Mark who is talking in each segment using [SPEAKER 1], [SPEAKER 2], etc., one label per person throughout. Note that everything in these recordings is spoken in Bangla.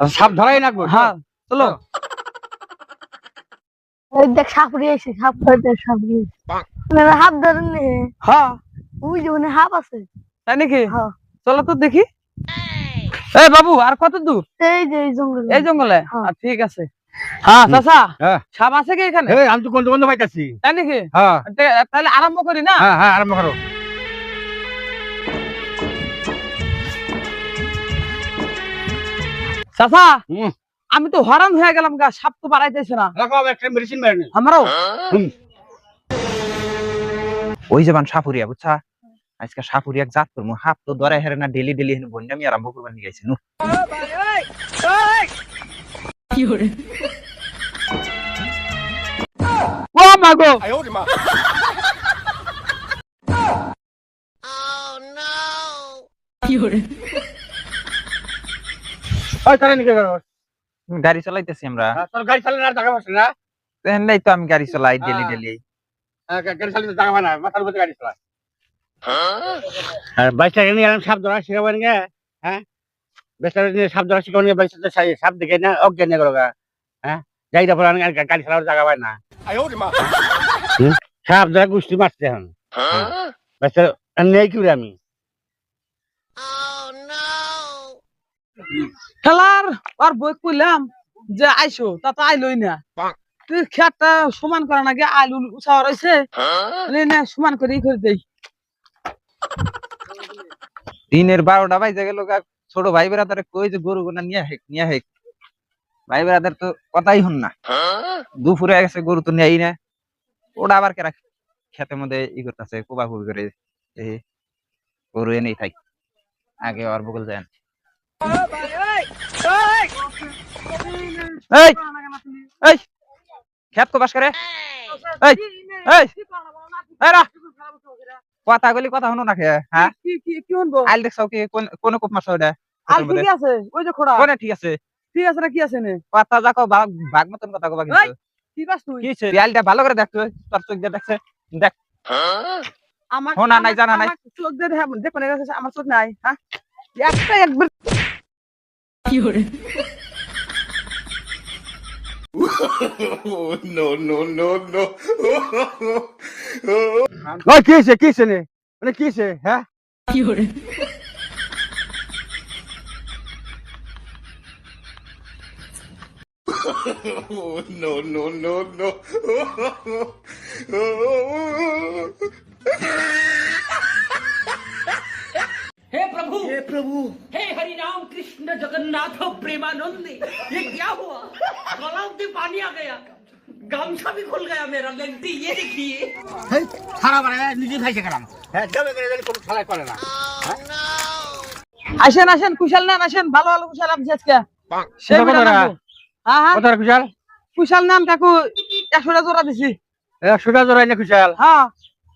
[SPEAKER 1] সাপ ধরাই
[SPEAKER 2] হ্যাঁ চলো।
[SPEAKER 3] দেখ সাপুরি আছে সাপ ধরতে হাত ধরেন
[SPEAKER 2] হ্যাঁ।
[SPEAKER 3] ওই যে হাফ আছে।
[SPEAKER 2] তাই নাকি?
[SPEAKER 3] হ্যাঁ।
[SPEAKER 2] চলো তো দেখি। এই বাবু আর কত দূর?
[SPEAKER 3] এই যে এই জঙ্গল।
[SPEAKER 2] এই জঙ্গলে?
[SPEAKER 3] হ্যাঁ।
[SPEAKER 2] আচ্ছা, ঠিক আছে। হ্যাঁ চাচা
[SPEAKER 1] হ্যাঁ।
[SPEAKER 2] সাপ আছে কি এখানে?
[SPEAKER 1] আমি তো গন্ধ গন্ধ পাইতাছি।
[SPEAKER 2] তাই নাকি?
[SPEAKER 1] হ্যাঁ।
[SPEAKER 2] তাহলে আরম্ভ করি না?
[SPEAKER 1] হ্যাঁ হ্যাঁ আরম্ভ করো।
[SPEAKER 2] চাচা। আমি তো হরান হয়ে গেলাম গা সাপ তো বাড়াইতেছে না। আমারও।
[SPEAKER 4] ওই যে বান সাপুরিয়া বুঝছা? আজকে সাপুরিয়া জাত করব হাফ তো দরে হেরে না ডেলি ডেলি হেন বন্যা আমি আরম্ভ করবার নিয়ে গেছি নু।
[SPEAKER 2] ও মাগো
[SPEAKER 1] নিকে করো
[SPEAKER 4] গাড়ি চালাইতেছি আমরা।
[SPEAKER 1] হ্যাঁ, তোর গাড়ি চালানোর আর জায়গা পাচ্ছে না?
[SPEAKER 4] হেনলাই তো আমি গাড়ি চালাই ডেলি
[SPEAKER 1] হ্যাঁ।
[SPEAKER 4] ডেলি
[SPEAKER 1] হ্যাঁ, গা- গাড়ি চালাতে জায়গা পায় না মাথার উপরে গাড়ি আর নিয়ে সাপ ধরা শিখাবেন গে হ্যাঁ বাইশটা নিয়ে সাপ ধরা শিখাবেন গে বাইশটা সাপ দেখে না অজ্ঞান করো গা। হ্যাঁ গা- গাড়ি চালানোর জায়গা পায় না। সাপ ধরা গুষ্টি মারছে এখন। বাইশটা নেই কি আমি?
[SPEAKER 2] খেলার আর বই কইলাম যে আইসো তা তো আইলই না। তুই খেতটা সমান করা নাকি আলু উৎসাহ রয়েছে না সমান করে ই করে দেই।
[SPEAKER 4] দিনের বারোটা বাইজে গেল ছোট ভাই বেড়াদারে কই যে গরু গোনা নিয়ে হেক নিয়ে হেক। ভাই বেড়াদার তো কথাই হন না। দুপুরে গেছে গরু তো নেই না। ওটা আবার কেরা খেতে মধ্যে ই করতেছে কোবা কুবি করে এই গরু এনেই থাক। আগে আর বগল যায় এই! এই! খেত কো বাস করে। এই! এই! এই! রা! কথা গলি কথা শুনো না খে হ্যাঁ?
[SPEAKER 2] কি কি কি
[SPEAKER 4] আইল দেখছাও কি? কোন কোন কোপ মাছ ওটা?
[SPEAKER 2] আর কি কি আছে ওই যে খোড়া।
[SPEAKER 4] কোনে ঠিক আছে?
[SPEAKER 2] ঠিক আছে না কি আছে নে?
[SPEAKER 4] কথা যাকো বাঘ বাঘ মতন কথা কবা কিন্তু।
[SPEAKER 2] কি কাজ তুই?
[SPEAKER 4] কি আইলটা ভালো করে দেখ তুই তোর চোখ দিয়ে দেখছে। দেখ।
[SPEAKER 2] আমার
[SPEAKER 4] শোনা নাই, জানা নাই।
[SPEAKER 2] চোখ দিয়ে দেখা দেখো না গেছে, আমার চোখ নাই হ্যাঁ? একটা একবার
[SPEAKER 1] ওই কি হয়েছে কি হয়েছে নে মানে কি হয়েছে হ্যাঁ
[SPEAKER 5] हे प्रभु हे प्रभु हे हरि राम कृष्ण जगन्नाथ प्रेमानंद ये क्या हुआ तालाब में पानी आ गया गामछा भी खुल गया मेरा गलती ये देखिए
[SPEAKER 1] খারাপ করে নিজে খাইছে গেলাম হ্যাঁ যাবে করে জানি কোনো খেলা করে না
[SPEAKER 2] আসেন আসেন কুশাল নেন আসেন ভালো ভালো কুশাল আপনি আজকে সেই
[SPEAKER 1] কত
[SPEAKER 2] বিড়া
[SPEAKER 1] টাকা?
[SPEAKER 2] নামবো। হ্যাঁ হ্যাঁ
[SPEAKER 1] কত কুশাল
[SPEAKER 2] কুশাল নেন কাকু একশোটা জোড়া দিছি
[SPEAKER 1] একশোটা জোড়াই না কুশাল
[SPEAKER 2] হ্যাঁ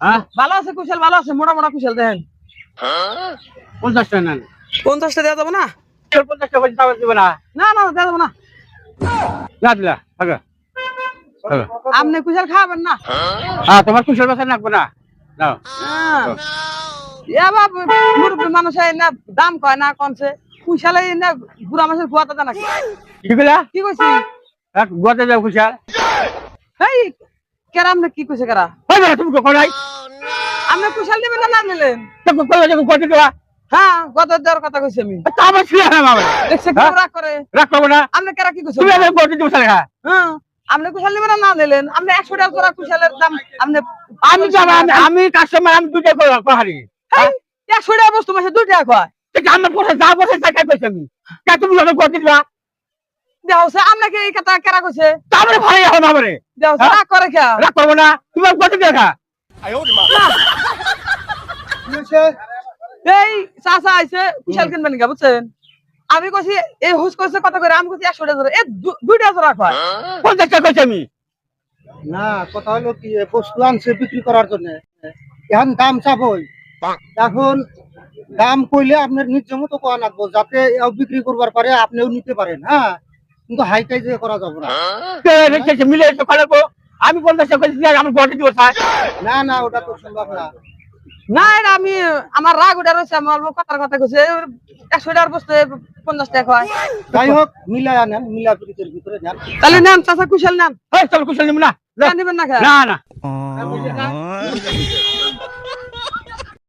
[SPEAKER 1] হ্যাঁ
[SPEAKER 2] ভালো আছে কুশাল ভালো আছে মোটা মোটা কুশাল দেখেন
[SPEAKER 1] পঞ্চাশটা নেন।
[SPEAKER 2] পঞ্চাশটা দেওয়া যাবে না?
[SPEAKER 1] পঞ্চাশটা না।
[SPEAKER 2] না না দেওয়া যাবে না।
[SPEAKER 1] না দিলা থাকো।
[SPEAKER 2] আপনি কুশাল খাবেন না?
[SPEAKER 1] হ্যাঁ? তোমার কুশল বাসা রাখব না। নাও
[SPEAKER 2] হ্যাঁ। এবার মুরব্বী মানুষ না দাম কয় না কনছে কুশালে না বুড়া মাছের গুয়াতে নাকি?
[SPEAKER 1] কি কইলা?
[SPEAKER 2] কি কইছি?
[SPEAKER 1] গোয়াতে যাও কুশাল।
[SPEAKER 2] এই কেরা কি কইছে কেরা?
[SPEAKER 1] হয় না তুমি কখন নাই?
[SPEAKER 2] আপনি কুশাল নেবেন না না নিলেন
[SPEAKER 1] তুমি কই যাব কোটি দেওয়া
[SPEAKER 2] হ্যাঁ গত দেওয়ার কথা কইছি আমি।
[SPEAKER 1] তা আমার ছিল না বাবা।
[SPEAKER 2] দেখছে কি
[SPEAKER 1] হ্যাঁ?
[SPEAKER 2] রাগ করে।
[SPEAKER 1] রাখ পাবো না।
[SPEAKER 2] আপনি কেরা কি কইছে?
[SPEAKER 1] তুমি আমি কোটি দেবো সারা
[SPEAKER 2] হ্যাঁ আপনি কুশাল নেবেন না না নিলেন? আপনি একশো টাকা করে কুশালের দাম আপনি
[SPEAKER 1] আমি যাব আমি আমি কাস্টমার আমি দুইটা করে পাহাড়ি
[SPEAKER 2] একশো টাকা বস্তু মাসে দুই টাকা কয়
[SPEAKER 1] আমার পয়সা যা পয়সা তাই খাই পাইছি আমি। তা তুমি যখন কোটি দিবা
[SPEAKER 2] দেওয়া আপনাকে এই কথা কেরা কইছে?
[SPEAKER 1] তারপরে ভাই এখন আমারে। হ্যাঁ?
[SPEAKER 2] রাগ করে
[SPEAKER 1] পাবো না। তুমি কোটি দেখা
[SPEAKER 2] এই চাচা আইছে কুশাল কিনবেন গা বুঝছেন? আমি কইছি এই হুস কইছে কথা করে আমি কইছি একশো টাকা এ
[SPEAKER 1] টাকা কইছি আমি।
[SPEAKER 6] না কথা হলো কি বস্তু আনছে বিক্রি করার জন্য। এখন দাম চাবই এখন দাম কইলে আপনার নিজ মতো কোয়া লাগবো যাতে এও বিক্রি করবার পারে আপনিও নিতে পারেন হ্যাঁ? কিন্তু হাইটাই যে করা যাবে না।
[SPEAKER 1] মিলে আমি পঞ্চাশ টাকা কইছি আমার দিব
[SPEAKER 6] না না ওটা তো সম্ভব না।
[SPEAKER 2] না এটা আমি আমার রাগ উঠে রয়েছে আমার লোক কথার কথা কইছে একশো টাকার বস্তু পঞ্চাশ টাকা হয়
[SPEAKER 6] যাই হোক মিলা আনেন মিলা পিরিতের ভিতরে নেন
[SPEAKER 2] তাহলে নেন চাচা কুশল নেন।
[SPEAKER 1] এই চল কুশল নিব না
[SPEAKER 2] নেন নিবেন না
[SPEAKER 1] না না।